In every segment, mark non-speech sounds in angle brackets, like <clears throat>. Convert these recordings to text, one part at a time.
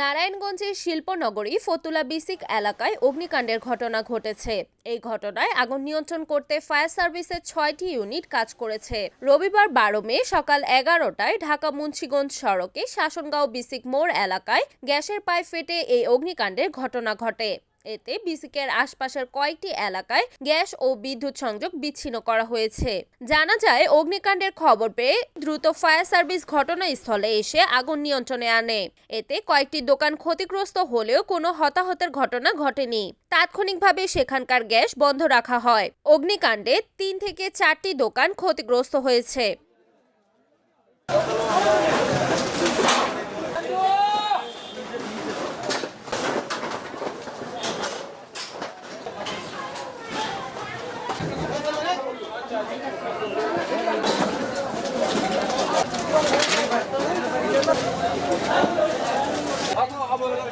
নারায়ণগঞ্জের শিল্পনগরী ফতুলা বিসিক এলাকায় অগ্নিকাণ্ডের ঘটনা ঘটেছে। এই ঘটনায় আগুন নিয়ন্ত্রণ করতে ফায়ার সার্ভিসের ছয়টি ইউনিট কাজ করেছে। রবিবার বারো মে সকাল এগারোটায় ঢাকা মুন্সীগঞ্জ সড়কে শাসনগাঁও বিসিক মোড় এলাকায় গ্যাসের পাইপ ফেটে এই অগ্নিকাণ্ডের ঘটনা ঘটে। এতে বিসিকের আশপাশের কয়েকটি এলাকায় গ্যাস ও বিদ্যুৎ সংযোগ বিচ্ছিন্ন করা হয়েছে। জানা যায়, অগ্নিকাণ্ডের খবর পেয়ে দ্রুত ফায়ার সার্ভিস ঘটনাস্থলে এসে আগুন নিয়ন্ত্রণে আনে। এতে কয়েকটি দোকান ক্ষতিগ্রস্ত হলেও কোনো হতাহতের ঘটনা ঘটেনি। তাৎক্ষণিকভাবে সেখানকার গ্যাস বন্ধ রাখা হয়। অগ্নিকাণ্ডে তিন থেকে চারটি দোকান ক্ষতিগ্রস্ত হয়েছে পাঁচ ছ লাখ পাঁচ থেকে ছ লাখ টাকার মাল থাকে দোকানে আইতে পারতাছি না আমরা জানি অনেক আগে।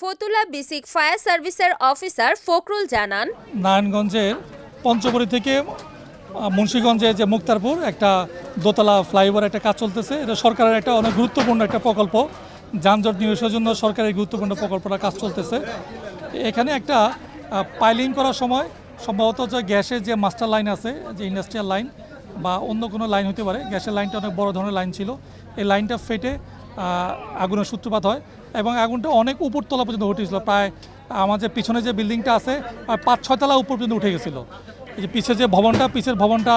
ফতুল্লা বিসিক ফায়ার সার্ভিসের অফিসার ফখরুল জানান নারায়ণগঞ্জের পঞ্চবড়ি থেকে মুন্সীগঞ্জে যে মুক্তারপুর একটা দোতলা ফ্লাইওভার একটা কাজ চলতেছে এটা সরকারের একটা অনেক গুরুত্বপূর্ণ একটা প্রকল্প যানজট নিরসনের জন্য সরকারের গুরুত্বপূর্ণ প্রকল্পটা কাজ চলতেছে এখানে একটা পাইলিং করার সময় সম্ভবত যে গ্যাসের যে মাস্টার লাইন আছে, যে ইন্ডাস্ট্রিয়াল লাইন বা অন্য কোনো লাইন হতে পারে, গ্যাসের লাইনটা অনেক বড় ধরনের লাইন ছিল। এই লাইনটা ফেটে আগুনের সূত্রপাত হয় এবং আগুনটা অনেক উপরতলা পর্যন্ত উঠেছিল প্রায় আমাদের পিছনে যে বিল্ডিংটা আছে, প্রায় পাঁচ ছয়তলা উপর পর্যন্ত উঠে গেছিল। এই যে পিছের যে ভবনটা, পিছের ভবনটা,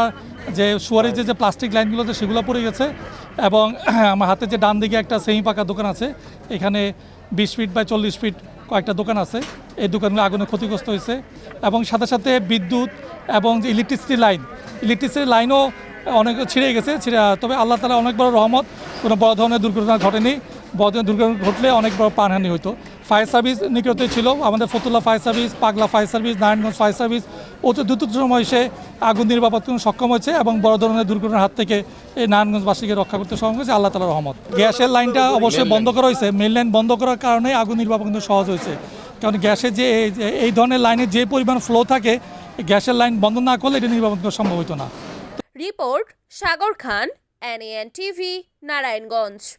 যে সুয়ারের যে যে প্লাস্টিক লাইনগুলো আছে, সেগুলো পড়ে গেছে এবং <clears throat> আমার হাতে যে ডান দিকে একটা সেমি পাকা দোকান আছে, এখানে বিশ ফিট বাই চল্লিশ ফিট কয়েকটা দোকান আছে। এই দোকানগুলো আগুনে ক্ষতিগ্রস্ত হয়েছে এবং সাথে সাথে বিদ্যুৎ এবং যে ইলেকট্রিসিটি লাইন ইলেকট্রিসিটি লাইনও অনেক ছিঁড়ে গেছে তবে আল্লাহ তালা অনেক বড় রহমত, কোনো বড় ধরনের দুর্ঘটনা ঘটেনি। বড় ধরনের দুর্ঘটনা ঘটলে অনেক বড় প্রাণহানি হতো ফায়ার সার্ভিস নিকটে ছিল। আমাদের Fatullah fire service Pagla fire service Narayanganj fire service অতি দ্রুত সময় এসে আগুন নির্বাপন সক্ষম হয়েছে এবং বড় ধরনের দুর্ঘটনার হাত থেকে এই নারায়ণগঞ্জবাসীকে রক্ষা করতে সক্ষম হয়েছে আল্লাহ তালা রহমত। গ্যাসের লাইনটা অবশ্যই বন্ধ করা হয়েছে। মেন লাইন বন্ধ করার কারণে আগুন নির্বাপন কিন্তু সহজ হয়েছে। কারণ গ্যাসের যে এই- এই ধরনের লাইনের যে পরিমাণ ফ্লো থাকে গ্যাসের লাইন বন্ধ না করলে এটা নির্বাপন করা সম্ভব হতো না। Report Sagar Khan NN TV Narayanganj.